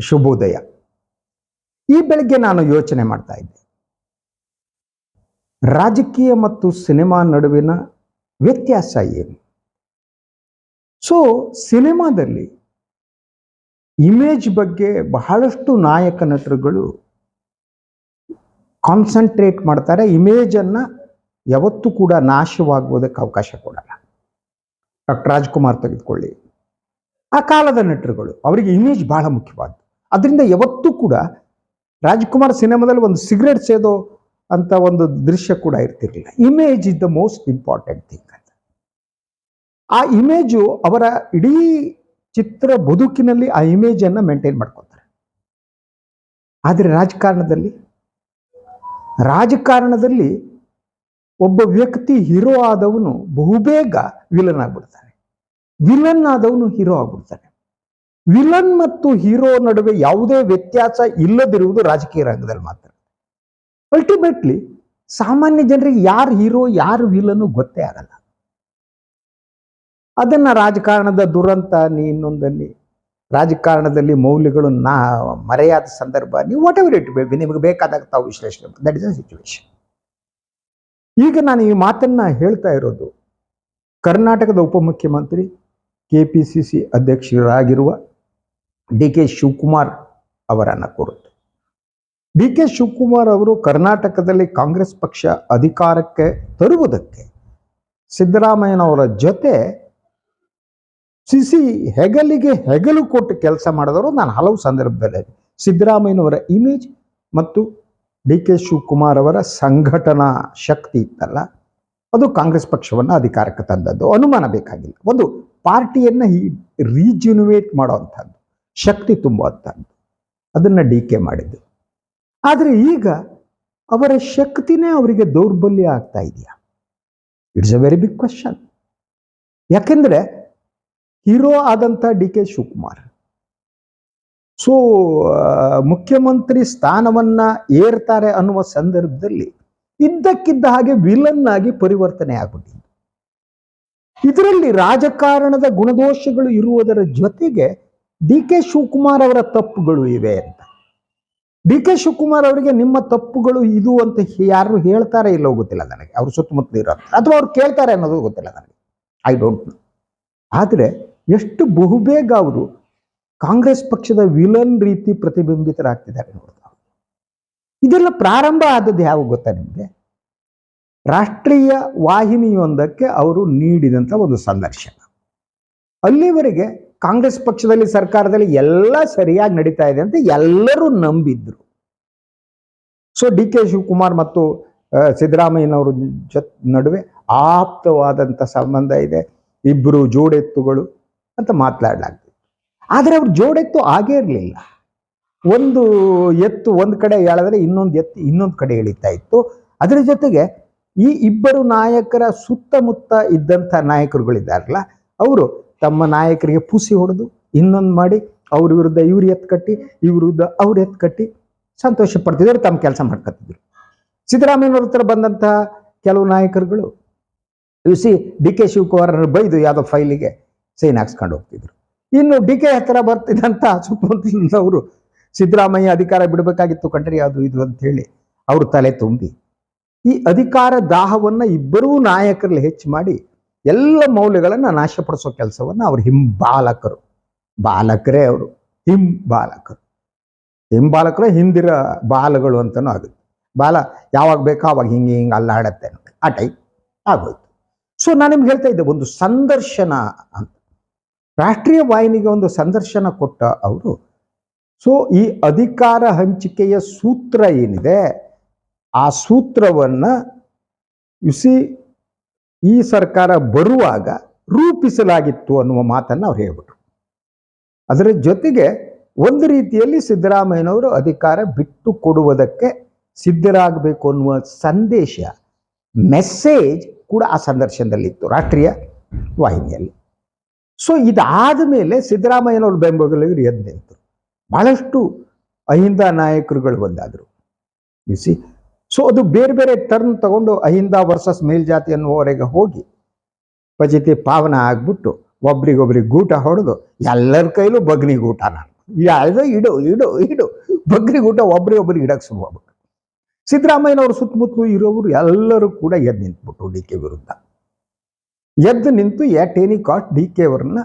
ಶುಭೋದಯ. ಈ ಬೆಳಗ್ಗೆ ನಾನು ಯೋಚನೆ ಮಾಡ್ತಾ ಇದ್ದೆ. ರಾಜಕೀಯ ಮತ್ತು ಸಿನಿಮಾ ನಡುವಿನ ವ್ಯತ್ಯಾಸ ಏನು? ಸೊ ಸಿನಿಮಾದಲ್ಲಿ ಇಮೇಜ್ ಬಗ್ಗೆ ಬಹಳಷ್ಟು ನಾಯಕ ನಟರುಗಳು ಕಾನ್ಸಂಟ್ರೇಟ್ ಮಾಡ್ತಾರೆ. ಇಮೇಜನ್ನು ಯಾವತ್ತೂ ಕೂಡ ನಾಶವಾಗುವುದಕ್ಕೆ ಅವಕಾಶ ಕೊಡಲ್ಲ. ಡಾಕ್ಟರ್ ರಾಜ್ಕುಮಾರ್ ತೆಗೆದುಕೊಳ್ಳಿ. ಆ ಕಾಲದ ನಟರುಗಳು, ಅವರಿಗೆ ಇಮೇಜ್ ಬಹಳ ಮುಖ್ಯವಾದ್ದು. ಅದರಿಂದ ಯಾವತ್ತೂ ಕೂಡ ರಾಜ್ಕುಮಾರ್ ಸಿನಿಮಾದಲ್ಲಿ ಒಂದು ಸಿಗರೇಟ್ ಸೇದೋ ಅಂತ ಒಂದು ದೃಶ್ಯ ಕೂಡ ಇರ್ತಿರ್ಲಿಲ್ಲ. Image is the most important thing ಅಂತ. ಆ ಇಮೇಜು ಅವರ ಇಡೀ ಚಿತ್ರ ಬದುಕಿನಲ್ಲಿ ಆ ಇಮೇಜನ್ನು ಮೇಂಟೈನ್ ಮಾಡ್ಕೊತಾರೆ. ಆದರೆ ರಾಜಕಾರಣದಲ್ಲಿ ರಾಜಕಾರಣದಲ್ಲಿ ಒಬ್ಬ ವ್ಯಕ್ತಿ ಹೀರೋ ಆದವನು ಬಹುಬೇಗ ವಿಲನ್ ಆಗ್ಬಿಡ್ತಾನೆ. ವಿಲನ್ ಆದವನು ಹೀರೋ ಆಗ್ಬಿಡ್ತಾನೆ. ವಿಲನ್ ಮತ್ತು ಹೀರೋ ನಡುವೆ ಯಾವುದೇ ವ್ಯತ್ಯಾಸ ಇಲ್ಲದಿರುವುದು ರಾಜಕೀಯ ರಂಗದಲ್ಲಿ ಮಾತ್ರ. ಅಲ್ಟಿಮೇಟ್ಲಿ ಸಾಮಾನ್ಯ ಜನರಿಗೆ ಯಾರು ಹೀರೋ, ಯಾರು ವಿಲನ್ ಗೊತ್ತೇ ಆಗಲ್ಲ. ಅದನ್ನ ರಾಜಕಾರಣದ ದುರಂತ, ನೀ ಇನ್ನೊಂದಲ್ಲಿ ರಾಜಕಾರಣದಲ್ಲಿ ಮೌಲ್ಯಗಳು ನಾ ಮರೆಯಾದ ಸಂದರ್ಭ, ನೀವು ವಾಟ್ ಎವರ್ ಇಟ್ ಬೇಕು ನಿಮಗೆ ಬೇಕಾದಾಗ ತಾವು ವಿಶ್ಲೇಷಣೆ ದಟ್ ಇಸ್ ಅ ಸಿಚುವೇಶನ್ ಈಗ ನಾನು ಈ ಮಾತನ್ನ ಹೇಳ್ತಾ ಇರೋದು, ಕರ್ನಾಟಕದ ಉಪಮುಖ್ಯಮಂತ್ರಿ ಕೆ ಪಿ ಸಿ ಸಿ ಅಧ್ಯಕ್ಷರಾಗಿರುವ ಡಿ ಕೆ ಶಿವಕುಮಾರ್ ಅವರನ್ನ ಕುರಿತು ಡಿ ಕೆ ಶಿವಕುಮಾರ್ ಅವರು ಕರ್ನಾಟಕದಲ್ಲಿ ಕಾಂಗ್ರೆಸ್ ಪಕ್ಷ ಅಧಿಕಾರಕ್ಕೆ ತರುವುದಕ್ಕೆ ಸಿದ್ದರಾಮಯ್ಯನವರ ಜೊತೆ ಸಿಸಿ ಹೆಗಲಿಗೆ ಹೆಗಲು ಕೊಟ್ಟು ಕೆಲಸ ಮಾಡಿದವರು ನಾನು ಹಲವು ಸಂದರ್ಭದಲ್ಲಿ ಸಿದ್ದರಾಮಯ್ಯನವರ ಇಮೇಜ್ ಮತ್ತು ಡಿ ಕೆ ಶಿವಕುಮಾರ್ ಅವರ ಸಂಘಟನಾ ಶಕ್ತಿ ಇತ್ತಲ್ಲ, ಅದು ಕಾಂಗ್ರೆಸ್ ಪಕ್ಷವನ್ನು ಅಧಿಕಾರಕ್ಕೆ ತಂದದ್ದು. ಅನುಮಾನ ಬೇಕಾಗಿಲ್ಲ. ಒಂದು ಪಾರ್ಟಿಯನ್ನು ಈ ರೀಜ್ಯುನುವೇಟ್ ಮಾಡೋವಂಥದ್ದು. ಶಕ್ತಿ ತುಂಬುವಂಥದ್ದು ಅದನ್ನು ಕೆ ಮಾಡಿದ್ದು. ಆದರೆ ಈಗ ಅವರ ಶಕ್ತಿನೇ ಅವರಿಗೆ ದೌರ್ಬಲ್ಯ ಆಗ್ತಾ ಇದೆಯಾ? It's a very big question ಯಾಕೆಂದರೆ ಹೀರೋ ಆದಂಥ ಡಿ ಕೆ ಶಿವಕುಮಾರ್. ಸೊ ಮುಖ್ಯಮಂತ್ರಿ ಸ್ಥಾನವನ್ನ ಏರ್ತಾರೆ ಅನ್ನುವ ಸಂದರ್ಭದಲ್ಲಿ ಇದ್ದಕ್ಕಿದ್ದ ಹಾಗೆ ವಿಲನ್ ಆಗಿ ಪರಿವರ್ತನೆ ಆಗ್ಬಿಟ್ಟಿದೆ ಇದರಲ್ಲಿ ರಾಜಕಾರಣದ ಗುಣದೋಷಗಳು ಇರುವುದರ ಜೊತೆಗೆ ಡಿ ಕೆ ಶಿವಕುಮಾರ್ ಅವರ ತಪ್ಪುಗಳು ಇವೆ ಅಂತ. ಡಿ ಕೆ ಶಿವಕುಮಾರ್ ಅವರಿಗೆ ನಿಮ್ಮ ತಪ್ಪುಗಳು ಇದು ಅಂತ ಯಾರು ಹೇಳ್ತಾರೆ ಇಲ್ಲೋ ಗೊತ್ತಿಲ್ಲ ನನಗೆ. ಅವ್ರ ಸುತ್ತಮುತ್ತಲು ಇರೋ ಅಥವಾ ಅವ್ರು ಕೇಳ್ತಾರೆ ಅನ್ನೋದು ಗೊತ್ತಿಲ್ಲ ನನಗೆ. ಐ ಡೋಂಟ್ ನೋ ಆದರೆ ಎಷ್ಟು ಬಹುಬೇಗ ಅವರು ಕಾಂಗ್ರೆಸ್ ಪಕ್ಷದ ವಿಲನ್ ರೀತಿ ಪ್ರತಿಬಿಂಬಿತರಾಗ್ತಿದ್ದಾರೆ ನೋಡ್ತಾ ಇದೆಲ್ಲ ಪ್ರಾರಂಭ ಆದದ್ದು ಯಾವಾಗ ಗೊತ್ತಾ ನಿಮಗೆ? ರಾಷ್ಟ್ರೀಯ ವಾಹಿನಿಯೊಂದಕ್ಕೆ ಅವರು ನೀಡಿದಂಥ ಒಂದು ಸಂದರ್ಶನ. ಅಲ್ಲಿವರೆಗೆ ಕಾಂಗ್ರೆಸ್ ಪಕ್ಷದಲ್ಲಿ ಸರ್ಕಾರದಲ್ಲಿ ಎಲ್ಲ ಸರಿಯಾಗಿ ನಡೀತಾ ಇದೆ ಅಂತ ಎಲ್ಲರೂ ನಂಬಿದ್ರು. ಸೊ ಡಿ ಕೆ ಶಿವಕುಮಾರ್ ಮತ್ತು ಸಿದ್ದರಾಮಯ್ಯನವರ ಜೊತೆ ನಡುವೆ ಆಪ್ತವಾದಂಥ ಸಂಬಂಧ ಇದೆ. ಇಬ್ಬರು ಜೋಡೆತ್ತುಗಳು ಅಂತ ಮಾತನಾಡಲಾಗ್ತಿತ್ತು ಆದರೆ ಅವ್ರ ಜೋಡೆತ್ತು ಆಗೇ ಇರಲಿಲ್ಲ. ಒಂದು ಎತ್ತು ಒಂದು ಕಡೆ ಹೇಳಿದ್ರೆ ಇನ್ನೊಂದು ಎತ್ತು ಇನ್ನೊಂದು ಕಡೆ ಎಳಿತಾ ಇತ್ತು. ಅದರ ಜೊತೆಗೆ ಈ ಇಬ್ಬರು ನಾಯಕರ ಸುತ್ತಮುತ್ತ ಇದ್ದಂಥ ನಾಯಕರುಗಳಿದ್ದಾರಲ್ಲ, ಅವರು ತಮ್ಮ ನಾಯಕರಿಗೆ ಪೂಸಿ ಹೊಡೆದು ಇನ್ನೊಂದು ಮಾಡಿ ಅವ್ರ ವಿರುದ್ಧ ಇವ್ರು ಎತ್ತು ಕಟ್ಟಿ, ಇವ್ರ ವಿರುದ್ಧ ಅವ್ರು ಕಟ್ಟಿ ಸಂತೋಷ ಪಡ್ತಿದ್ರು, ತಮ್ಮ ಕೆಲಸ ಮಾಡ್ಕೊತಿದ್ರು. ಸಿದ್ದರಾಮಯ್ಯನವ್ರ ಹತ್ರ ಬಂದಂತಹ ಕೆಲವು ನಾಯಕರುಗಳು you see D K Shivakumar ಬೈದು ಯಾವುದೋ ಫೈಲಿಗೆ ಸೈನ್ ಹಾಕ್ಸ್ಕೊಂಡು ಹೋಗ್ತಿದ್ರು. ಇನ್ನು ಡಿ ಕೆ ಹತ್ರ ಬರ್ತಿದ್ದಂಥ ಸುತ್ತಮುತ್ತಲಿನವರು ಸಿದ್ದರಾಮಯ್ಯ ಅಧಿಕಾರ ಬಿಡಬೇಕಾಗಿತ್ತು ಕಂಡ್ರಿ ಯಾವುದು ಇದು ಅಂತ ಹೇಳಿ ಅವರು ತಲೆ ತುಂಬಿ. ಈ ಅಧಿಕಾರ ದಾಹವನ್ನ ಇಬ್ಬರೂ ನಾಯಕರಲ್ಲಿ ಹೆಚ್ಚು ಮಾಡಿ ಎಲ್ಲ ಮೌಲ್ಯಗಳನ್ನು ನಾಶಪಡಿಸೋ ಕೆಲಸವನ್ನು ಅವರು ಹಿಂಬಾಲಕರು. ಬಾಲಕರೇ ಅವರು. ಹಿಂಬಾಲಕರು. ಹಿಂಬಾಲಕರು ಹಿಂದಿರ ಬಾಲಗಳು ಅಂತಲೂ ಆಗುತ್ತೆ. ಬಾಲ ಯಾವಾಗ ಬೇಕೋ ಅವಾಗ ಹಿಂಗೆ ಹಿಂಗೆ ಅಲ್ಲಾಡತ್ತೆ ಆ ಟೈಪ್ ಆಗೋಯ್ತು. ಸೊ ನಾನು ನಿಮ್ಗೆ ಹೇಳ್ತಾ ಇದ್ದೆ, ಒಂದು ಸಂದರ್ಶನ ಅಂತ. ರಾಷ್ಟ್ರೀಯ ವಾಹಿನಿಗೆ ಒಂದು ಸಂದರ್ಶನ ಕೊಟ್ಟ ಅವರು. ಸೊ ಈ ಅಧಿಕಾರ ಹಂಚಿಕೆಯ ಸೂತ್ರ ಏನಿದೆ? ಆ ಸೂತ್ರವನ್ನ ಯುಸಿ ಈ ಸರ್ಕಾರ ಬರುವಾಗ ರೂಪಿಸಲಾಗಿತ್ತು ಅನ್ನುವ ಮಾತನ್ನು ಅವ್ರು ಹೇಳ್ಬಿಟ್ರು. ಅದರ ಜೊತೆಗೆ ಒಂದು ರೀತಿಯಲ್ಲಿ ಸಿದ್ದರಾಮಯ್ಯನವರು ಅಧಿಕಾರ ಬಿಟ್ಟು ಕೊಡುವುದಕ್ಕೆ ಸಿದ್ಧರಾಗಬೇಕು ಅನ್ನುವ ಸಂದೇಶ ಮೆಸೇಜ್ ಕೂಡ ಆ ಸಂದರ್ಶನದಲ್ಲಿತ್ತು, ರಾಷ್ಟ್ರೀಯ ವಾಹಿನಿಯಲ್ಲಿ. ಸೊ ಇದಾದ ಮೇಲೆ ಸಿದ್ದರಾಮಯ್ಯನವರು ಬೆಂಬಲಿಗರು ಎದ್ದು ನಿಂತರು. ಬಹಳಷ್ಟು ಅಹಿಂದ ನಾಯಕರುಗಳು ಬಂದಾದರು. ಸಿ ಸೊ ಅದು ಬೇರೆ ಬೇರೆ ಟರ್ನ್ ತಗೊಂಡು ಅಹಿಂದ ವರ್ಸಸ್ ಮೇಲ್ಜಾತಿ ಅನ್ನುವವರೆಗೆ ಹೋಗಿ ಪಜಿತಿ ಪಾವನ ಆಗ್ಬಿಟ್ಟು ಒಬ್ರಿಗೊಬ್ರಿಗೆ ಗೂಟ ಹೊಡೆದು ಎಲ್ಲರ ಕೈಲೂ ಬಗ್ನಿ ಗೂಟ ನಾನು. ಯಾವುದೋ ಇಡು ಇಡು ಇಡು. ಬಗ್ರಿಗೂಟ ಒಬ್ರಿಗೊಬ್ರಿಗೆ ಇಡಕ್ಕೆ ಶುರು ಆಗ್ಬೇಕು ಸಿದ್ದರಾಮಯ್ಯನವ್ರ ಸುತ್ತಮುತ್ತಲು ಇರೋರು ಎಲ್ಲರೂ ಕೂಡ ಎದ್ದು ನಿಂತ್ಬಿಟ್ರು ಡಿ ಕೆ ವಿರುದ್ಧ. ಎದ್ದು ನಿಂತು at any cost D K ಅವ್ರನ್ನ.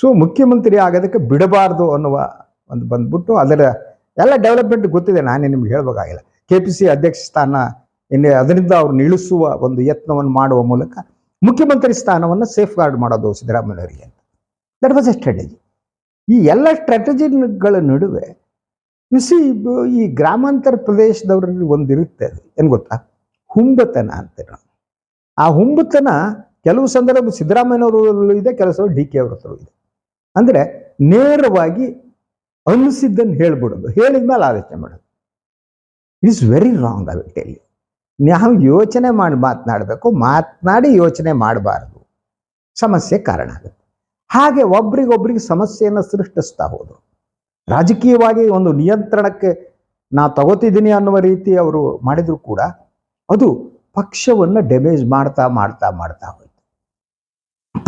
ಸೊ ಮುಖ್ಯಮಂತ್ರಿ ಆಗೋದಕ್ಕೆ ಬಿಡಬಾರ್ದು ಅನ್ನುವ ಒಂದು ಬಂದ್ಬಿಟ್ಟು ಅದರ ಎಲ್ಲ ಡೆವಲಪ್ಮೆಂಟ್ ಗೊತ್ತಿದೆ, ನಾನೇ ನಿಮ್ಗೆ ಹೇಳ್ಬೇಕಾಗಿಲ್ಲ. ಕೆ ಪಿ ಸಿ ಅಧ್ಯಕ್ಷ ಸ್ಥಾನ ಇನ್ನೇ ಅದರಿಂದ ಅವ್ರನ್ನ ಇಳಿಸುವ ಒಂದು ಯತ್ನವನ್ನು ಮಾಡುವ ಮೂಲಕ ಮುಖ್ಯಮಂತ್ರಿ ಸ್ಥಾನವನ್ನು ಸೇಫ್ ಗಾರ್ಡ್ ಮಾಡೋದು ಸಿದ್ದರಾಮಯ್ಯನವರಿಗೆ ಅಂತ. ದಟ್ ವಾಸ್ ಎ ಸ್ಟ್ರಾಟಜಿ ಈ ಎಲ್ಲ ಸ್ಟ್ರಾಟಜಿಗಳ ನಡುವೆ ಸಿ ಈ ಗ್ರಾಮಾಂತರ ಪ್ರದೇಶದವರಲ್ಲಿ ಒಂದಿರುತ್ತೆ ಅದು. ಏನು ಗೊತ್ತಾ? ಹುಂಬತನ ಅಂತೀರ ಆ ಹುಂಬತನ ಕೆಲವು ಸಂದರ್ಭ ಸಿದ್ದರಾಮಯ್ಯನವರಲ್ಲೂ ಇದೆ, ಕೆಲವು ಸಲ ಡಿ ಕೆ ಅವ್ರ ಹತ್ರ ಇದೆ. ಅಂದರೆ ನೇರವಾಗಿ ಅನಿಸಿದ್ದನ್ನು ಹೇಳ್ಬಿಡೋದು. ಹೇಳಿದ್ಮೇಲೆ ಆಲೋಚನೆ ಮಾಡೋದು. It's very wrong I will tell you ನಾವು ಯೋಚನೆ ಮಾಡಿ ಮಾತನಾಡಬೇಕು, ಮಾತನಾಡಿ ಯೋಚನೆ ಮಾಡಬಾರದು. ಸಮಸ್ಯೆ ಕಾರಣ ಆಗುತ್ತೆ. ಹಾಗೆ ಒಬ್ರಿಗೊಬ್ರಿಗೆ ಸಮಸ್ಯೆಯನ್ನು ಸೃಷ್ಟಿಸ್ತಾ ಹೋದರು. ರಾಜಕೀಯವಾಗಿ ಒಂದು ನಿಯಂತ್ರಣಕ್ಕೆ ನಾ ತಗೋತಿದ್ದೀನಿ ಅನ್ನುವ ರೀತಿ ಅವರು ಮಾಡಿದರೂ ಕೂಡ, ಅದು ಪಕ್ಷವನ್ನು ಡ್ಯಾಮೇಜ್ ಮಾಡ್ತಾ ಮಾಡ್ತಾ ಮಾಡ್ತಾ ಹೋಯ್ತು.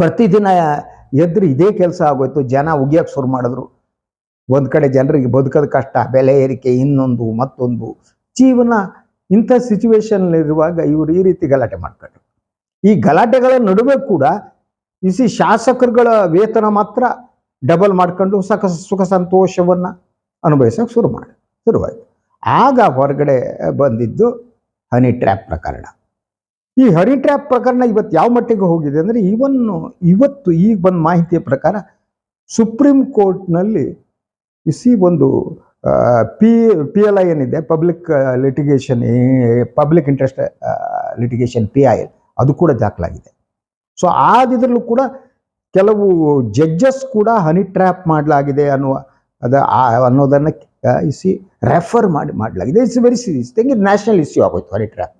ಪ್ರತಿದಿನ ಎದ್ರು ಇದೇ ಕೆಲಸ ಆಗೋಯ್ತು, ಜನ ಉಗಿಯಕ್ಕೆ ಶುರು ಮಾಡಿದ್ರು. ಒಂದು ಕಡೆ ಜನರಿಗೆ ಬದುಕೋದು ಕಷ್ಟ, ಬೆಲೆ ಏರಿಕೆ ಇನ್ನೊಂದು, ಮತ್ತೊಂದು ಜೀವನ ಇಂಥ ಸಿಚುವೇಶನ್ ಇರುವಾಗ ಇವರು ಈ ರೀತಿ ಗಲಾಟೆ ಮಾಡ್ತಾರೆ. ಈ ಗಲಾಟೆಗಳ ನಡುವೆ ಕೂಡ ಇಸಿ ಶಾಸಕರುಗಳ ವೇತನ ಮಾತ್ರ ಡಬಲ್ ಮಾಡ್ಕೊಂಡು ಸಖ ಸುಖ ಸಂತೋಷವನ್ನು ಅನುಭವಿಸೋಕೆ ಶುರು ಮಾಡಿ, ಶುರುವಾಯಿತು. ಆಗ ಹೊರಗಡೆ ಬಂದಿದ್ದು ಹನಿ ಟ್ರ್ಯಾಪ್ ಪ್ರಕರಣ. ಈ ಹನಿ ಟ್ರ್ಯಾಪ್ ಪ್ರಕರಣ ಇವತ್ತು ಯಾವ ಮಟ್ಟಿಗೆ ಹೋಗಿದೆ ಅಂದರೆ ಇವನ್ನು, ಇವತ್ತು ಈಗ ಬಂದ ಮಾಹಿತಿಯ ಪ್ರಕಾರ ಸುಪ್ರೀಂ ಕೋರ್ಟ್ನಲ್ಲಿ ಇಸಿ ಒಂದು ಪಿ ಪಿ ಎಲ್ ಐ ಏನಿದೆ? Public litigation public interest litigation P I ಅದು. ಕೂಡ ದಾಖಲಾಗಿದೆ. ಸೊ ಆದಿದ್ರಲ್ಲೂ ಕೂಡ ಕೆಲವು ಜಡ್ಜಸ್ ಕೂಡ ಹನಿ ಟ್ರ್ಯಾಪ್ ಮಾಡಲಾಗಿದೆ ಅನ್ನುವ, ಅದ ಅನ್ನೋದನ್ನು ಇಸಿ ರೆಫರ್ ಮಾಡಿ, ಮಾಡಲಾಗಿದೆ. ಇಟ್ಸ್ ವೆರಿ ಸೀರಿಯಸ್ ಥಿಂಗ್ ಇದು ನ್ಯಾಷನಲ್ ಇಶ್ಯೂ ಆಗೋಯ್ತು ಹನಿ ಟ್ರ್ಯಾಪ್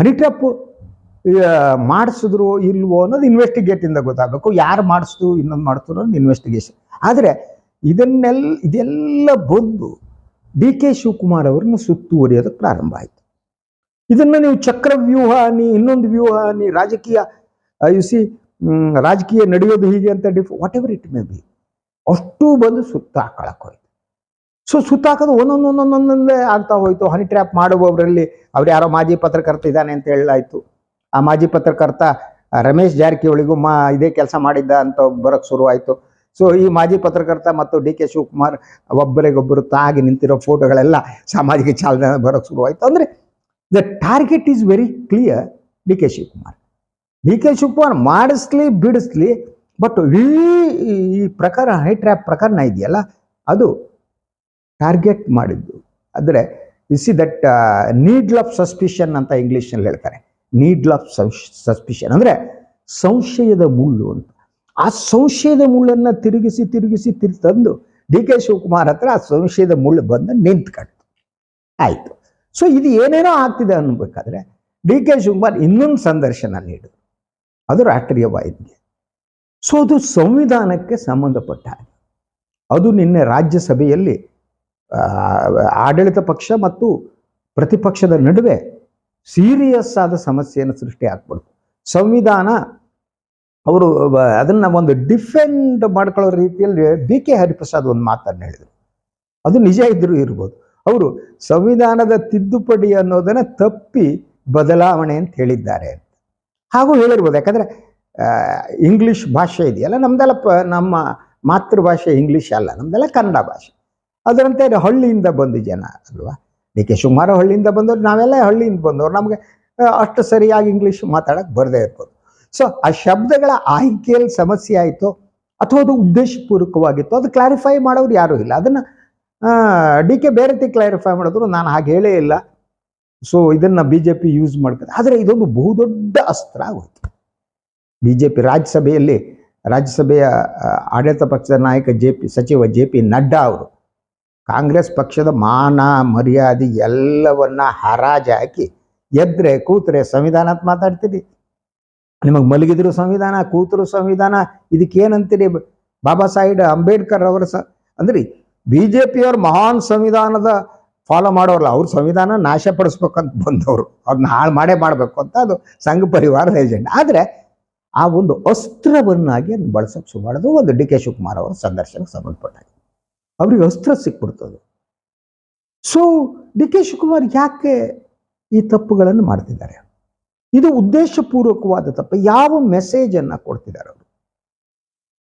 ಹನಿ ಟ್ರ್ಯಾಪ್ ಮಾಡಿಸಿದ್ರು ಇಲ್ವೋ ಅನ್ನೋದು ಇನ್ವೆಸ್ಟಿಗೇಟಿಂದ ಗೊತ್ತಾಗಬೇಕು. ಯಾರು ಮಾಡಿಸ್ತು ಇನ್ನೊಂದು ಮಾಡಿಸ್ತು ಅನ್ನೋದು ಇನ್ವೆಸ್ಟಿಗೇಷನ್ ಆದರೆ ಇದನ್ನೆಲ್ಲ ಇದೆಲ್ಲ ಬಂದು ಡಿ ಕೆ ಶಿವಕುಮಾರ್ ಅವರನ್ನ ಸುತ್ತುವರಿಯೋದಕ್ಕೆ ಪ್ರಾರಂಭ ಆಯಿತು. ಇದನ್ನ ನೀವು ಚಕ್ರವ್ಯೂಹ ನೀ ಇನ್ನೊಂದು ವ್ಯೂಹ ನೀ ರಾಜಕೀಯ ಯು ಸಿ ರಾಜಕೀಯ ನಡೆಯೋದು ಹೀಗೆ ಅಂತ if whatever it may be ಅಷ್ಟು ಬಂದು ಸುತ್ತ ಹಾಕೊಳಕ್ಕೆ ಹೋಯ್ತು. ಸೊ ಸುತ್ತಾಕೋದು ಹಾಕೋದು ಒಂದೊಂದು ಒಂದೊಂದೇ ಆಗ್ತಾ ಹೋಯ್ತು. ಹನಿ ಟ್ರ್ಯಾಪ್ ಮಾಡುವವರಲ್ಲಿ ಅವ್ರು ಯಾರೋ ಮಾಜಿ ಪತ್ರಕರ್ತ ಇದ್ದಾನೆ ಅಂತ ಹೇಳಲಾಯ್ತು. ಆ ಮಾಜಿ ಪತ್ರಕರ್ತ ರಮೇಶ್ ಜಾರಕಿಹೊಳಿಗೂ ಮಾ, ಇದೇ ಕೆಲಸ ಮಾಡಿದ್ದ ಅಂತ ಬರೋಕ್ಕೆ ಶುರುವಾಯಿತು. ಸೊ ಈ ಮಾಜಿ ಪತ್ರಕರ್ತ ಮತ್ತು ಡಿ ಕೆ ಶಿವಕುಮಾರ್ ಒಬ್ಬರಿಗೊಬ್ಬರು ತಾಗಿ ನಿಂತಿರೋ ಫೋಟೋಗಳೆಲ್ಲ ಸಾಮಾಜಿಕ ಚಾಲನೆ ಬರೋಕ್ಕೆ ಶುರುವಾಯಿತು. ಅಂದರೆ the target is very clear D K Shivakumar. D K Shivakumar ಮಾಡಿಸ್ಲಿ, ಬಿಡಿಸ್ಲಿ ಬಟ್ ಈ ಈ ಪ್ರಕರಣ ಹೈ ಟ್ರ್ಯಾಪ್ ಪ್ರಕರಣ ಇದೆಯಲ್ಲ, ಅದು ಟಾರ್ಗೆಟ್ ಮಾಡಿದ್ದು. ಅಂದರೆ see that needle of suspicion ಅಂತ ಇಂಗ್ಲೀಷ್ನಲ್ಲಿ ಹೇಳ್ತಾರೆ. ನೀಡ್ಲ್ ಆಫ್ ಸಸ್ಪಿಷನ್ ಅಂದರೆ ಸಂಶಯದ ಮುಳ್ಳು ಅಂತ. ಆ ಸಂಶಯದ ಮುಳ್ಳನ್ನು ತಿರುಗಿಸಿ ತಿರುಗಿಸಿ ತಿರು ತಂದು ಡಿ ಕೆ ಶಿವಕುಮಾರ್ ಹತ್ರ ಆ ಸಂಶಯದ ಮುಳ್ಳು ಬಂದು ನಿಂತ್ಕೊಂಡು ಆಯಿತು. ಸೊ ಇದು ಏನೇನೋ ಆಗ್ತಿದೆ ಅನ್ಬೇಕಾದ್ರೆ ಡಿ ಕೆ ಶಿವಕುಮಾರ್ ಇನ್ನೊಂದು ಸಂದರ್ಶನ ನೀಡು ಅದು ರಾಷ್ಟ್ರೀಯ ವಾಹಿನಿಗೆ. ಸೊ ಅದು ಸಂವಿಧಾನಕ್ಕೆ ಸಂಬಂಧಪಟ್ಟ ಹಾಗೆ ಅದು ನಿನ್ನೆ ರಾಜ್ಯಸಭೆಯಲ್ಲಿ ಆಡಳಿತ ಪಕ್ಷ ಮತ್ತು ಪ್ರತಿಪಕ್ಷದ ನಡುವೆ ಸೀರಿಯಸ್ ಆದ ಸಮಸ್ಯೆಯನ್ನು ಸೃಷ್ಟಿ ಆಗ್ಬಿಡ್ತು ಸಂವಿಧಾನ ಅವರು ಅದನ್ನ ಒಂದು ಡಿಫೆಂಡ್ ಮಾಡ್ಕೊಳ್ಳೋ ರೀತಿಯಲ್ಲಿ ಬಿ ಕೆ ಹರಿಪ್ರಸಾದ್ ಒಂದು ಮಾತನ್ನು ಹೇಳಿದರು. ಅದು ನಿಜ ಇದ್ದರೂ ಇರ್ಬೋದು. ಅವರು ಸಂವಿಧಾನದ ತಿದ್ದುಪಡಿ ಅನ್ನೋದನ್ನ ತಪ್ಪಿ ಬದಲಾವಣೆ ಅಂತ ಹೇಳಿದ್ದಾರೆ ಅಂತ. ಹಾಗೂ ಹೇಳಿರ್ಬೋದು. ಯಾಕಂದ್ರೆ ಇಂಗ್ಲೀಷ್ ಭಾಷೆ ಇದೆಯಲ್ಲ, ನಮ್ದೆಲ್ಲ ಪ, ನಮ್ಮ ಮಾತೃಭಾಷೆ ಇಂಗ್ಲಿಷ್ ಅಲ್ಲ, ನಮ್ದೆಲ್ಲ ಕನ್ನಡ ಭಾಷೆ. ಅದರಂತೆ ಹಳ್ಳಿಯಿಂದ ಬಂದ ಜನ ಅಲ್ವಾ? ಡಿ ಕೆ ಹಳ್ಳಿಯಿಂದ ಬಂದವರು, ನಾವೆಲ್ಲ ಹಳ್ಳಿಯಿಂದ ಬಂದವರು. ನಮಗೆ ಅಷ್ಟು ಸರಿಯಾಗಿ ಇಂಗ್ಲೀಷ್ ಮಾತಾಡಕ್ಕೆ ಬರದೇ ಇರ್ಬೋದು. ಸೊ ಆ ಶಬ್ದಗಳ ಆಯ್ಕೆಯಲ್ಲಿ ಸಮಸ್ಯೆ ಆಯಿತು ಅಥವಾ ಅದು ಉದ್ದೇಶಪೂರ್ವಕವಾಗಿತ್ತು ಅದು ಕ್ಲಾರಿಫೈ ಮಾಡೋರು ಯಾರೂ ಇಲ್ಲ. ಅದನ್ನು ಡಿ ಕೆ ಬೇರೆ ರೀತಿ ಕ್ಲಾರಿಫೈ ಮಾಡಿದ್ರು, ನಾನು ಹಾಗೆ ಹೇಳೇ ಇಲ್ಲ. ಸೊ ಇದನ್ನು ಬಿ ಜೆ ಪಿ ಯೂಸ್ ಮಾಡ್ತಾರೆ. ಆದರೆ ಇದೊಂದು ಬಹುದೊಡ್ಡ ಅಸ್ತ್ರ ಆಗೋಯ್ತು. ಬಿ ಜೆ ಪಿ ರಾಜ್ಯಸಭೆಯಲ್ಲಿ, ರಾಜ್ಯಸಭೆಯ ಆಡಳಿತ ಪಕ್ಷದ ನಾಯಕ ಜೆ ಪಿ ಸಚಿವ ಜೆ ಪಿ ನಡ್ಡಾ ಅವರು ಕಾಂಗ್ರೆಸ್ ಪಕ್ಷದ ಮಾನ, ಮರ್ಯಾದೆ ಎಲ್ಲವನ್ನ ಹರಾಜು ಹಾಕಿ ಎದ್ರೆ, ಕೂತ್ರೆ ಸಂವಿಧಾನ ಮಾತಾಡ್ತೀರಿ. ನಿಮಗೆ ಮಲಗಿದ್ರು ಸಂವಿಧಾನ, ಕೂತರು ಸಂವಿಧಾನ, ಇದಕ್ಕೇನಂತೀರಿ ಬಾಬಾ ಸಾಹೇಬ್ ಅಂಬೇಡ್ಕರ್ ಅವರ ಸ, ಅಂದ್ರೆ ಬಿ ಜೆ ಮಹಾನ್ ಸಂವಿಧಾನದ ಫಾಲೋ ಮಾಡೋರಲ್ಲ ಅವ್ರ ಸಂವಿಧಾನ ನಾಶಪಡಿಸ್ಬೇಕಂತ ಬಂದವರು. ಅದನ್ನ ಹಾಳು ಮಾಡೇ ಮಾಡಬೇಕು ಅಂತ ಅದು ಸಂಘ ಪರಿವಾರದ ಏಜೆಂಟ್ ಆದರೆ ಆ ಒಂದು ಅಸ್ತ್ರವನ್ನಾಗಿ ಅದನ್ನ ಬಳಸೋಕ್ಕೆ ಶುರು ಮಾಡೋದು ಒಂದು ಡಿ ಕೆ ಶಿವಕುಮಾರ್ ಅವರ ಸಂದರ್ಶನಕ್ಕೆ ಸಂಬಂಧಪಟ್ಟ ಹಾಗೆ. ಅವ್ರಿಗೆ ಅಸ್ತ್ರ ಸಿಕ್ಬಿಡ್ತದೆ ಸೊ ಡಿ ಕೆ ಶಿವಕುಮಾರ್ ಯಾಕೆ ಈ ತಪ್ಪುಗಳನ್ನು ಮಾಡ್ತಿದ್ದಾರೆ? ಇದು ಉದ್ದೇಶಪೂರ್ವಕವಾದ ತಪ್ಪು. ಯಾವ ಮೆಸೇಜನ್ನು ಕೊಡ್ತಿದ್ದಾರೆ ಅವರು?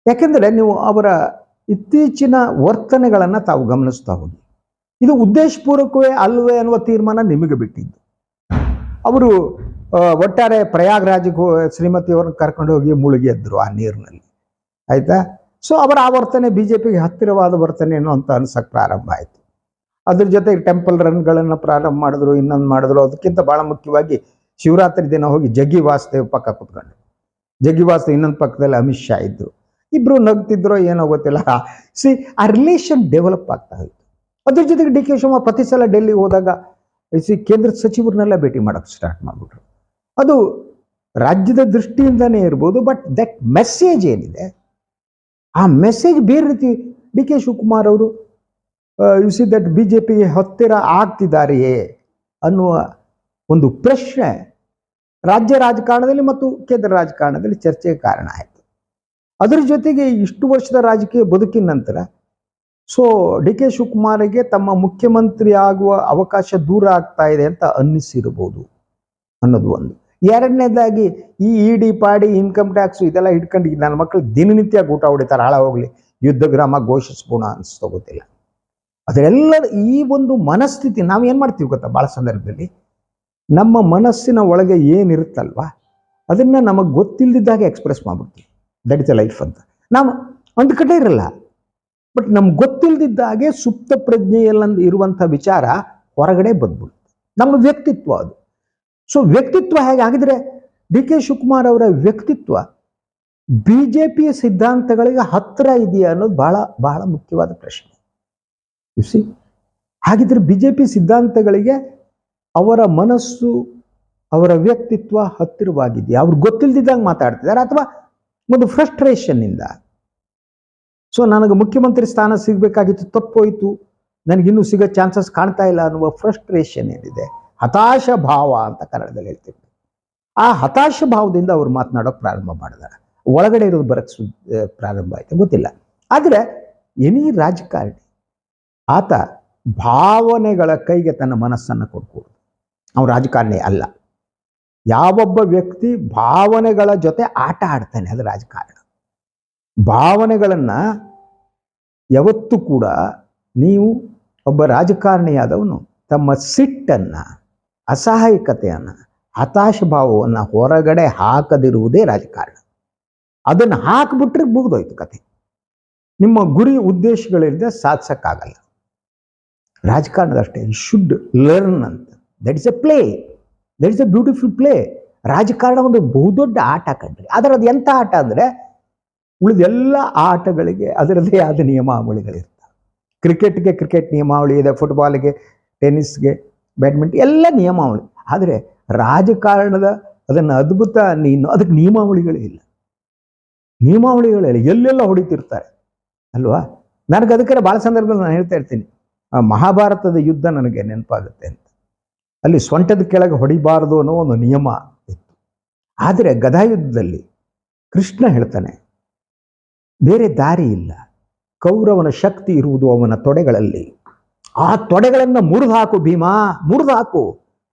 ಯಾಕೆಂದರೆ ನೀವು ಅವರ ಇತ್ತೀಚಿನ ವರ್ತನೆಗಳನ್ನು ತಾವು ಗಮನಿಸ್ತಾ ಹೋಗಿ. ಇದು ಉದ್ದೇಶಪೂರ್ವಕವೇ ಅಲ್ವೇ ಅನ್ನುವ ತೀರ್ಮಾನ ನಿಮಗೆ ಬಿಟ್ಟಿದ್ದು. ಅವರು ಒಟ್ಟಾರೆ ಶ್ರೀಮತಿ ಶ್ರೀಮತಿಯವ್ರನ್ನ ಕರ್ಕೊಂಡು ಹೋಗಿ ಮುಳುಗಿ ಎದ್ರು ಆ ನೀರಿನಲ್ಲಿ. ಆಯ್ತಾ? ಸೊ ಅವರ ಆ ವರ್ತನೆ ಬಿ ಜೆ ಹತ್ತಿರವಾದ ವರ್ತನೆ ಅಂತ ಅನ್ಸಕ್ಕೆ ಪ್ರಾರಂಭ ಆಯಿತು. ಅದ್ರ ಜೊತೆಗೆ ಟೆಂಪಲ್ ರನ್ಗಳನ್ನು ಪ್ರಾರಂಭ ಮಾಡಿದ್ರು, ಇನ್ನೊಂದು ಮಾಡಿದ್ರು, ಅದಕ್ಕಿಂತ ಭಾಳ ಮುಖ್ಯವಾಗಿ ಶಿವರಾತ್ರಿ ದಿನ ಹೋಗಿ ಜಗ್ಗಿ ವಾಸುದೇವ್ ಪಕ್ಕ ಕುತ್ಕೊಂಡು ಜಗ್ಗಿ ವಾಸುದೇವ್ ಇನ್ನೊಂದು ಪಕ್ಕದಲ್ಲಿ ಅಮಿತ್ ಶಾ ಇದ್ರು. ಇಬ್ರು ನಗ್ತಿದ್ರೋ ಏನೋ ಗೊತ್ತಿಲ್ಲ. ಸಿ ಆ ರಿಲೇಷನ್ ಡೆವಲಪ್ ಆಗ್ತಾ ಇತ್ತು ಅದ್ರ ಜೊತೆಗೆ ಡಿ ಕೆ ಶೋಮ ಪ್ರತಿ ಸಲ ಡೆಲ್ಲಿ ಹೋದಾಗ ಸಿ ಕೇಂದ್ರ ಸಚಿವರನ್ನೆಲ್ಲ ಭೇಟಿ ಮಾಡೋಕ್ಕೆ ಸ್ಟಾರ್ಟ್ ಮಾಡಿಬಿಟ್ರು. ಅದು ರಾಜ್ಯದ ದೃಷ್ಟಿಯಿಂದನೇ ಇರ್ಬೋದು ಬಟ್ ದಟ್ ಮೆಸೇಜ್ ಏನಿದೆ? ಆ ಮೆಸೇಜ್ ಬೇರೆ ರೀತಿ ಡಿ ಕೆ ಶಿವಕುಮಾರ್ ಅವರು you see that B J ಪಿಗೆ ಹತ್ತಿರ ಆಗ್ತಿದ್ದಾರೆಯೇ ಅನ್ನುವ ಒಂದು ಪ್ರಶ್ನೆ ರಾಜ್ಯ ರಾಜಕಾರಣದಲ್ಲಿ ಮತ್ತು ಕೇಂದ್ರ ರಾಜಕಾರಣದಲ್ಲಿ ಚರ್ಚೆಗೆ ಕಾರಣ ಆಯಿತು. ಅದರ ಜೊತೆಗೆ ಇಷ್ಟು ವರ್ಷದ ರಾಜಕೀಯ ಬದುಕಿನ ನಂತರ, ಸೊ, ಡಿ ಕೆ ಶಿವಕುಮಾರಿಗೆ ತಮ್ಮ ಮುಖ್ಯಮಂತ್ರಿ ಆಗುವ ಅವಕಾಶ ದೂರ ಆಗ್ತಾ ಇದೆ ಅಂತ ಅನ್ನಿಸಿರ್ಬೋದು ಅನ್ನೋದು ಒಂದು. ಎರಡನೇದಾಗಿ, ಈ ಇ ಡಿ ಪಾಡಿ, ಇನ್ಕಮ್ ಟ್ಯಾಕ್ಸ್ ಇದೆಲ್ಲ ಹಿಡ್ಕೊಂಡು ನನ್ನ ಮಕ್ಕಳು ದಿನನಿತ್ಯ ಊಟ ಹೊಡಿತಾರೆ ಹಾಳ ಹೋಗ್ಲಿ ಯುದ್ಧ ಗ್ರಾಮ ಘೋಷಿಸ್ಬೋಣ ಗೊತ್ತಿಲ್ಲ ಅದರೆಲ್ಲ ಈ ಒಂದು ಮನಸ್ಥಿತಿ, ನಾವು ಏನು ಮಾಡ್ತೀವಿ ಗೊತ್ತಾ, ಭಾಳ ಸಂದರ್ಭದಲ್ಲಿ? ನಮ್ಮ ಮನಸ್ಸಿನ ಒಳಗೆ ಏನಿರುತ್ತಲ್ವ? ಅದನ್ನು ನಮಗೆ ಗೊತ್ತಿಲ್ಲದಿದ್ದಾಗೆ ಎಕ್ಸ್ಪ್ರೆಸ್ ಮಾಡ್ಬಿಡ್ತೀವಿ. ದಟ್ ಇಸ್ ಅ ಲೈಫ್ ಅಂತ. ನಾವು ಅಂದ್ಕಟ್ಟೇ ಇರಲ್ಲ. ಬಟ್ ನಮ್ಗೆ ಗೊತ್ತಿಲ್ಲದಿದ್ದಾಗೆ ಸುಪ್ತ ಪ್ರಜ್ಞೆಯಲ್ಲಿ ಇರುವಂಥ ವಿಚಾರ ಹೊರಗಡೆ ಬಂದ್ಬಿಡುತ್ತೆ. ನಮ್ಮ ವ್ಯಕ್ತಿತ್ವ ಅದು. ಸೊ ವ್ಯಕ್ತಿತ್ವ ಹೇಗೆ ಆಗಿದ್ರೆ, ಡಿ ಕೆ ಶಿವಕುಮಾರ್ ಅವರ ವ್ಯಕ್ತಿತ್ವ ಬಿ ಜೆ ಪಿಯ ಸಿದ್ಧಾಂತಗಳಿಗೆ ಹತ್ತಿರ ಇದೆಯಾ ಅನ್ನೋದು ಬಹಳ ಬಹಳ ಮುಖ್ಯವಾದ ಪ್ರಶ್ನೆ. ಸಿ ಹಾಗಿದ್ರೆ ಬಿ ಜೆ ಪಿ ಸಿದ್ಧಾಂತಗಳಿಗೆ ಅವರ ಮನಸ್ಸು ಅವರ ವ್ಯಕ್ತಿತ್ವ ಹತ್ತಿರವಾಗಿದೆ. ಅವ್ರು ಗೊತ್ತಿಲ್ದಿದ್ದಂಗೆ ಮಾತಾಡ್ತಿದ್ದಾರೆ ಅಥವಾ ಒಂದು ಫ್ರಸ್ಟ್ರೇಷನ್ನಿಂದ ಸೊ ನನಗೆ ಮುಖ್ಯಮಂತ್ರಿ ಸ್ಥಾನ ಸಿಗಬೇಕಾಗಿತ್ತು, ತಪ್ಪೋಯ್ತು. ನನಗಿನ್ನೂ ಸಿಗೋ ಚಾನ್ಸಸ್ ಕಾಣ್ತಾ ಇಲ್ಲ ಅನ್ನುವ ಫ್ರಸ್ಟ್ರೇಷನ್ ಏನಿದೆ. ಹತಾಶ ಭಾವ ಅಂತ ಕನ್ನಡದಲ್ಲಿ ಹೇಳ್ತೀವಿ. ಆ ಹತಾಶ ಭಾವದಿಂದ ಅವ್ರು ಮಾತನಾಡೋಕೆ ಪ್ರಾರಂಭ ಮಾಡಿದಾರೆ. ಒಳಗಡೆ ಇರೋದು ಬರಕ್ಕೆ ಪ್ರಾರಂಭ ಆಯ್ತು, ಗೊತ್ತಿಲ್ಲ. ಆದರೆ ಎನಿ ರಾಜಕಾರಣಿ ಆತ ಭಾವನೆಗಳ ಕೈಗೆ ತನ್ನ ಮನಸ್ಸನ್ನು ಕೊಡ್ಕೊಡು ಅವನು ರಾಜಕಾರಣಿ ಅಲ್ಲ. ಯಾವೊಬ್ಬ ವ್ಯಕ್ತಿ ಭಾವನೆಗಳ ಜೊತೆ ಆಟ ಆಡ್ತಾನೆ, ಅದು ರಾಜಕಾರಣ. ಭಾವನೆಗಳನ್ನು ಯಾವತ್ತೂ ಕೂಡ ನೀವು ಒಬ್ಬ ರಾಜಕಾರಣಿಯಾದವನು ತಮ್ಮ ಸಿಟ್ಟನ್ನು, ಅಸಹಾಯಕತೆಯನ್ನು, ಹತಾಶ ಭಾವವನ್ನು ಹೊರಗಡೆ ಹಾಕದಿರುವುದೇ ರಾಜಕಾರಣ. ಅದನ್ನು ಹಾಕಿಬಿಟ್ರೆ ಮುಗಿದೋಯ್ತು ಕತೆ. ನಿಮ್ಮ ಗುರಿ ಉದ್ದೇಶಗಳಿಂದ ಸಾಧಿಸೋಕ್ಕಾಗಲ್ಲ. ರಾಜಕಾರಣದಷ್ಟೇ ಶುಡ್ ಲರ್ನ್ ಅಂತ. That is a play that is a beautiful play ರಾಜಕಾರಣ ಒಂದು ಬಹುದೊಡ್ಡ ಆಟ ಕಂಡ್ರಿ ಆದರೆ ಅದು ಎಂಥ ಆಟ ಅಂದರೆ ಉಳಿದೆಲ್ಲ ಆಟಗಳಿಗೆ ಅದರದ್ದೇ ಆದ ನಿಯಮಾವಳಿಗಳಿರ್ತವೆ. ಕ್ರಿಕೆಟ್ಗೆ ಕ್ರಿಕೆಟ್ ನಿಯಮಾವಳಿ ಇದೆ ಫುಟ್ಬಾಲ್ಗೆ ಟೆನ್ನಿಸ್ಗೆ ಬ್ಯಾಡ್ಮಿಂಟನ್ ಎಲ್ಲ ನಿಯಮಾವಳಿ. ಆದರೆ ರಾಜಕಾರಣದ ಅದನ್ನು ಅದ್ಭುತ ನೀನು ಅದಕ್ಕೆ ನಿಯಮಾವಳಿಗಳೇ ಇಲ್ಲ. ನಿಯಮಾವಳಿಗಳಿಲ್ಲ ಎಲ್ಲೆಲ್ಲ ಹೊಡಿತಿರ್ತಾರೆ. ಅಲ್ವಾ? ನನಗೆ ಅದಕ್ಕೆ ಭಾಳ ಸಂದರ್ಭದಲ್ಲಿ ನಾನು ಹೇಳ್ತಾ ಇರ್ತೀನಿ. ಮಹಾಭಾರತದ ಯುದ್ಧ ನನಗೆ ನೆನಪಾಗುತ್ತೆ ಅಂತ. ಅಲ್ಲಿ ಸೊಂಟದ ಕೆಳಗೆ ಹೊಡಿಬಾರದು ಅನ್ನೋ ಒಂದು ನಿಯಮ ಇತ್ತು. ಆದರೆ ಗದಾಯುದ್ಧದಲ್ಲಿ ಕೃಷ್ಣ ಹೇಳ್ತಾನೆ, ಬೇರೆ ದಾರಿ ಇಲ್ಲ. ಕೌರವನ ಶಕ್ತಿ ಇರುವುದು ಅವನ ತೊಡೆಗಳಲ್ಲಿ. ಆ ತೊಡೆಗಳನ್ನು ಮುರಿದು ಹಾಕು ಭೀಮಾ ಮುರಿದು ಹಾಕು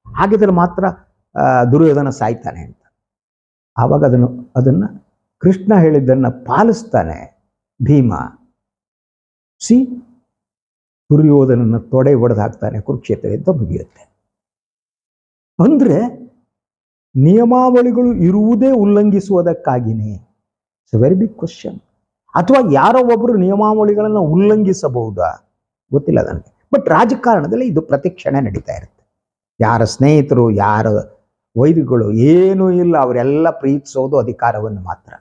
ಹಾಗಿದ್ರೆ ಮಾತ್ರ ದುರ್ಯೋಧನ ಸಾಯ್ತಾನೆ ಅಂತ. ಆವಾಗ ಅದನ್ನು ಅದನ್ನು ಕೃಷ್ಣ ಹೇಳಿದ್ದನ್ನು ಪಾಲಿಸ್ತಾನೆ ಭೀಮ. ಸಿ, ದುರ್ಯೋಧನನ ತೊಡೆ ಒಡೆದು ಹಾಕ್ತಾನೆ ಕುರುಕ್ಷೇತ್ರ ಮುಗಿಯುತ್ತೆ. ನಿಯಮಾವಳಿಗಳು ಇರುವುದೇ ಉಲ್ಲಂಘಿಸುವುದಕ್ಕಾಗಿನೇ? ಇಟ್ಸ್ ವೆರಿ ಬಿಗ್ ಕ್ವಶನ್ ಅಥವಾ ಯಾರೋ ಒಬ್ಬರು ನಿಯಮಾವಳಿಗಳನ್ನು ಉಲ್ಲಂಘಿಸಬಹುದಾ? ಗೊತ್ತಿಲ್ಲ ನನಗೆ. ಬಟ್ ರಾಜಕಾರಣದಲ್ಲಿ ಇದು ಪ್ರತಿಕ್ಷಣೆ ನಡೀತಾ ಇರುತ್ತೆ. ಯಾರ ಸ್ನೇಹಿತರು, ಯಾರ ವೈರಿಗಳು ಏನೂ ಇಲ್ಲ, ಅವರೆಲ್ಲ ಪ್ರೀತಿಸೋದು ಅಧಿಕಾರವನ್ನು ಮಾತ್ರ.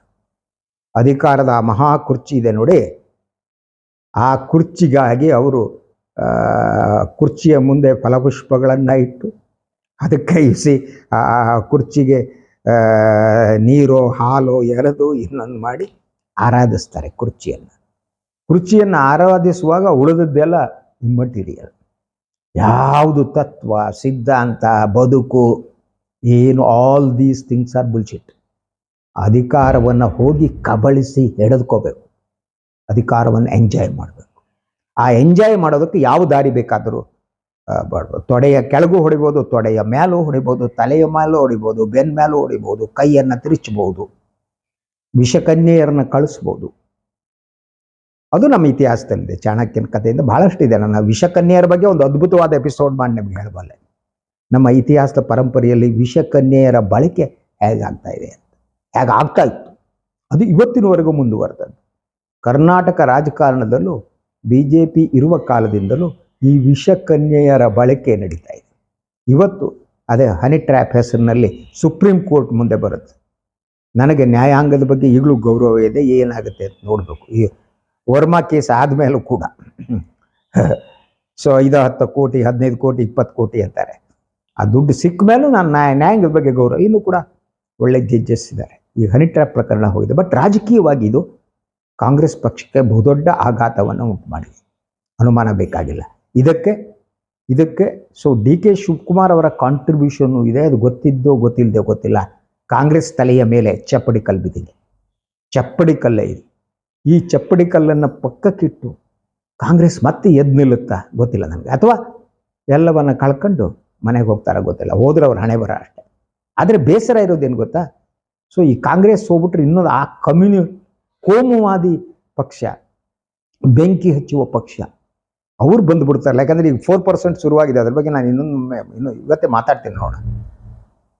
ಅಧಿಕಾರದ ಮಹಾ ಕುರ್ಚಿ ಇದೆ ನೋಡಿ. ಆ ಕುರ್ಚಿಗಾಗಿ ಅವರು ಕುರ್ಚಿಯ ಮುಂದೆ ಫಲಪುಷ್ಪಗಳನ್ನು ಇಟ್ಟು ಅದಕ್ಕೆ ಇಸಿ ಆ ಕುರ್ಚಿಗೆ ನೀರೋ, ಹಾಲು ಎರೆದು ಇನ್ನೊಂದು ಮಾಡಿ ಆರಾಧಿಸ್ತಾರೆ ಕುರ್ಚಿಯನ್ನು. ಕುರ್ಚಿಯನ್ನು ಆರಾಧಿಸುವಾಗ ಉಳಿದದ್ದೆಲ್ಲ ಇಮ್ಮಟೀರಿಯಲ್ ಯಾವುದು ತತ್ವ, ಸಿದ್ಧಾಂತ, ಬದುಕು, ಏನು all these things are bullshit ಅಧಿಕಾರವನ್ನು ಹೋಗಿ ಕಬಳಿಸಿ ಎಳೆದುಕೋಬೇಕು. ಅಧಿಕಾರವನ್ನು ಎಂಜಾಯ್ ಮಾಡಬೇಕು. ಆ ಎಂಜಾಯ್ ಮಾಡೋದಕ್ಕೆ ಯಾವ ದಾರಿ ಬೇಕಾದರೂ ತೊಡೆಯ ಕೆಳಗೂ ಹೊಡಿಬೋದು, ತೊಡೆಯ ಮೇಲೂ ಹೊಡಿಬೋದು, ತಲೆಯ ಮೇಲೂ ಹೊಡಿಬೋದು ಬೆನ್ನ ಮೇಲೂ ಹೊಡಿಬೋದು, ಕೈಯನ್ನು ತಿರುಚಬಹುದು ವಿಷಕನ್ಯೆಯರನ್ನ ಕಳಿಸ್ಬೋದು. ಅದು ನಮ್ಮ ಇತಿಹಾಸದಲ್ಲಿದೆ, ಚಾಣಕ್ಯನ ಕಥೆಯಿಂದ ಬಹಳಷ್ಟು ಇದೆ. ನನ್ನ ವಿಷಕನ್ಯೆಯರ ಬಗ್ಗೆ ಒಂದು ಅದ್ಭುತವಾದ ಎಪಿಸೋಡ್ ಮಾಡಿ ನಿಮ್ಗೆ ಹೇಳಬಲ್ಲೆ. ನಮ್ಮ ಇತಿಹಾಸದ ಪರಂಪರೆಯಲ್ಲಿ ವಿಷಕನ್ಯೆಯರ ಬಳಕೆ ಹೇಗಾಗ್ತಾ ಇದೆ ಅಂತ. ಹೇಗೆ ಆಗ್ತಾ ಇತ್ತು? ಅದು ಇವತ್ತಿನವರೆಗೂ ಮುಂದುವರೆದದ್ದು. ಕರ್ನಾಟಕ ರಾಜಕಾರಣದಲ್ಲೂ ಬಿ ಜೆ ಪಿ ಇರುವ ಕಾಲದಿಂದಲೂ ಈ ವಿಷಕನ್ಯೆಯರ ಬಳಕೆ ನಡೀತಾ ಇದೆ. ಇವತ್ತು ಅದೇ ಹನಿ ಟ್ರ್ಯಾಪ್ ಹೆಸರಿನಲ್ಲಿ ಸುಪ್ರೀಂ ಕೋರ್ಟ್ ಮುಂದೆ ಬರುತ್ತೆ. ನನಗೆ ನ್ಯಾಯಾಂಗದ ಬಗ್ಗೆ ಈಗಲೂ ಗೌರವ ಇದೆ, ಏನಾಗುತ್ತೆ ಅಂತ ನೋಡಬೇಕು. ಈ ವರ್ಮಾ ಕೇಸ್ ಆದಮೇಲೂ ಕೂಡ. ಸೊ, ಐದು ಹತ್ತು ಕೋಟಿ, ಹದಿನೈದು ಕೋಟಿ, ಇಪ್ಪತ್ತು ಕೋಟಿ ಅಂತಾರೆ. ಆ ದುಡ್ಡು ಸಿಕ್ಕ ಮೇಲೂ ನಾನು ನ್ಯಾಯ, ನ್ಯಾಯಾಂಗದ ಬಗ್ಗೆ ಗೌರವ. ಇನ್ನೂ ಕೂಡ ಒಳ್ಳೆ ಜಡ್ಜಸ್ ಇದ್ದಾರೆ. ಈ ಹನಿ ಟ್ರ್ಯಾಪ್ ಪ್ರಕರಣ ಹೋಗಿದೆ. ಬಟ್ ರಾಜಕೀಯವಾಗಿ ಇದು ಕಾಂಗ್ರೆಸ್ ಪಕ್ಷಕ್ಕೆ ಬಹುದೊಡ್ಡ ಆಘಾತವನ್ನು ಉಂಟು ಮಾಡಿದೆ. ಅನುಮಾನ ಬೇಕಾಗಿಲ್ಲ. ಇದಕ್ಕೆ ಇದಕ್ಕೆ ಸೊ ಡಿ ಕೆ ಶಿವಕುಮಾರ್ ಅವರ ಕಾಂಟ್ರಿಬ್ಯೂಷನ್ನು ಇದೆ. ಅದು ಗೊತ್ತಿದ್ದೋ ಗೊತ್ತಿಲ್ಲದೆ ಗೊತ್ತಿಲ್ಲ. ಕಾಂಗ್ರೆಸ್ ತಲೆಯ ಮೇಲೆ ಚಪ್ಪಡಿ ಕಲ್ಲು ಬಿದ್ದಿದೆ ಚಪ್ಪಡಿ ಕಲ್ಲೇ ಇದು. ಈ ಚಪ್ಪಡಿ ಕಲ್ಲನ್ನು ಪಕ್ಕಕ್ಕಿಟ್ಟು ಕಾಂಗ್ರೆಸ್ ಮತ್ತೆ ಎದ್ದು ನಿಲ್ಲುತ್ತಾ ಗೊತ್ತಿಲ್ಲ ನನಗೆ ಅಥವಾ ಎಲ್ಲವನ್ನು ಕಳ್ಕೊಂಡು ಮನೆಗೆ ಹೋಗ್ತಾರ ಗೊತ್ತಿಲ್ಲ. ಹೋದ್ರೆ ಅವ್ರ ಹಣೆ ಬರ ಅಷ್ಟೇ. ಆದರೆ ಬೇಸರ ಇರೋದೇನು ಗೊತ್ತಾ? ಸೊ ಈ ಕಾಂಗ್ರೆಸ್ ಹೋಗ್ಬಿಟ್ರೆ ಇನ್ನೊಂದು ಆ ಕಮ್ಯುನಿ, ಕೋಮುವಾದಿ ಪಕ್ಷ, ಬೆಂಕಿ ಹಚ್ಚುವ ಪಕ್ಷ. ಅವ್ರು ಬಂದುಬಿಡ್ತಾರಲ್ಲ ಯಾಕಂದ್ರೆ ಈಗ ಫೋರ್ ಪರ್ಸೆಂಟ್ ಶುರುವಾಗಿದೆ. ಅದ್ರ ಬಗ್ಗೆ ನಾನು ಇನ್ನೊಂದು ಇನ್ನು ಇವತ್ತೇ ಮಾತಾಡ್ತೀನಿ ನೋಡ.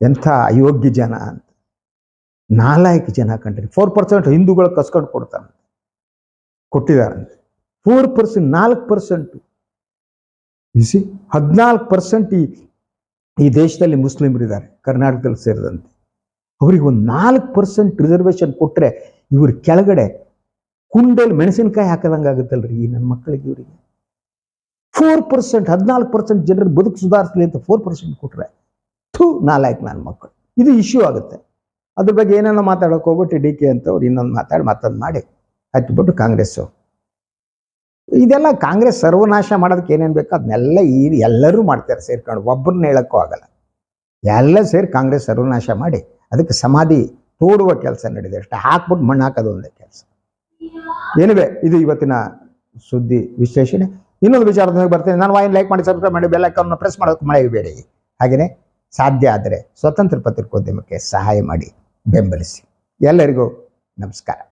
ಎಂಥ ಅಯೋಗ್ಯ ಜನ ಅಂತ. ನಾಲ್ಕು ಜನ ಕಂಡ್ರಿ ಫೋರ್ ಪರ್ಸೆಂಟ್ ಹಿಂದೂಗಳು ಕಸ್ಕೊಂಡು ಕೊಡ್ತಾರೆ ಕೊಟ್ಟಿದ್ದಾರಂತೆ. ಫೋರ್ ಪರ್ಸೆಂಟ್ ನಾಲ್ಕು ಪರ್ಸೆಂಟು ಬಿಸಿ ಹದಿನಾಲ್ಕು ಪರ್ಸೆಂಟ್ ಈ ಈ ದೇಶದಲ್ಲಿ ಮುಸ್ಲಿಮರಿದ್ದಾರೆ, ಕರ್ನಾಟಕದಲ್ಲಿ ಸೇರಿದಂತೆ. ಅವ್ರಿಗೆ ಒಂದು ನಾಲ್ಕು ಪರ್ಸೆಂಟ್ ರಿಸರ್ವೇಶನ್ ಕೊಟ್ಟರೆ ಇವ್ರ ಕೆಳಗಡೆ ಕುಂಡಲ್ಲಿ ಮೆಣಸಿನಕಾಯಿ ಹಾಕದಂಗೆ ಆಗುತ್ತಲ್ರಿ ಈ ನನ್ನ ಮಕ್ಕಳಿಗೆ ಇವರಿಗೆ. ಫೋರ್ ಪರ್ಸೆಂಟ್ ಹದಿನಾಲ್ಕು ಪರ್ಸೆಂಟ್ ಜನರು ಬದುಕು ಸುಧಾರಿಸಲಿ ಅಂತ ಫೋರ್ ಪರ್ಸೆಂಟ್ ಕೊಟ್ಟರೆ ಥೂ, ನಾಲ್ಕು ನನ್ನ ಮಕ್ಕಳು. ಇದು ಇಶ್ಯೂ ಆಗುತ್ತೆ. ಅದ್ರ ಬಗ್ಗೆ ಏನೇನೋ ಮಾತಾಡೋಕೆ ಹೋಗ್ಬಿಟ್ಟು ಡಿ ಕೆ ಅಂತ ಅವ್ರು ಇನ್ನೊಂದು ಮಾತಾಡಿ ಮತ್ತೊಂದು ಮಾಡಿ. ಹಚ್ಬಿಟ್ಟು ಕಾಂಗ್ರೆಸ್ಸು. ಇದೆಲ್ಲ ಕಾಂಗ್ರೆಸ್ ಸರ್ವನಾಶ ಮಾಡೋದಕ್ಕೆ ಏನೇನು ಬೇಕೋ ಅದನ್ನೆಲ್ಲ ಈ ಎಲ್ಲರೂ ಮಾಡ್ತಾರೆ, ಸೇರ್ಕೊಂಡು. ಒಬ್ಬರನ್ನ ಹೇಳೋಕ್ಕೂ ಆಗಲ್ಲ. ಎಲ್ಲ ಸೇರಿ ಕಾಂಗ್ರೆಸ್ ಸರ್ವನಾಶ ಮಾಡಿ, ಅದಕ್ಕೆ ಸಮಾಧಿ ತೋಡುವ ಕೆಲಸ ನಡೆದಿದೆ ಅಷ್ಟೇ ಹಾಕ್ಬಿಟ್ಟು ಮಣ್ಣು ಹಾಕೋದು ಒಂದೇ ಕೆಲಸ. ಏನಿವೆ ಇದು ಇವತ್ತಿನ ಸುದ್ದಿ ವಿಶ್ಲೇಷಣೆ. ಇನ್ನೊಂದು ವಿಚಾರದೊಂದಿಗೆ ಬರ್ತೇನೆ. ನಾನು ವಾಯಿನ್ ಲೈಕ್ ಮಾಡಿ ಸಬ್ಸ್ಕ್ರೈಬ್ ಮಾಡಿ ಬೆಲ್ ಐಕಾನ್ನ ಪ್ರೆಸ್ ಮಾಡೋಕೆ ಮಳೆಯಬೇಡಿ ಹಾಗೆಯೇ ಸಾಧ್ಯ ಆದರೆ ಸ್ವತಂತ್ರ ಪತ್ರಿಕೋದ್ಯಮಕ್ಕೆ ಸಹಾಯ ಮಾಡಿ. ಬೆಂಬಲಿಸಿ. ಎಲ್ಲರಿಗೂ ನಮಸ್ಕಾರ.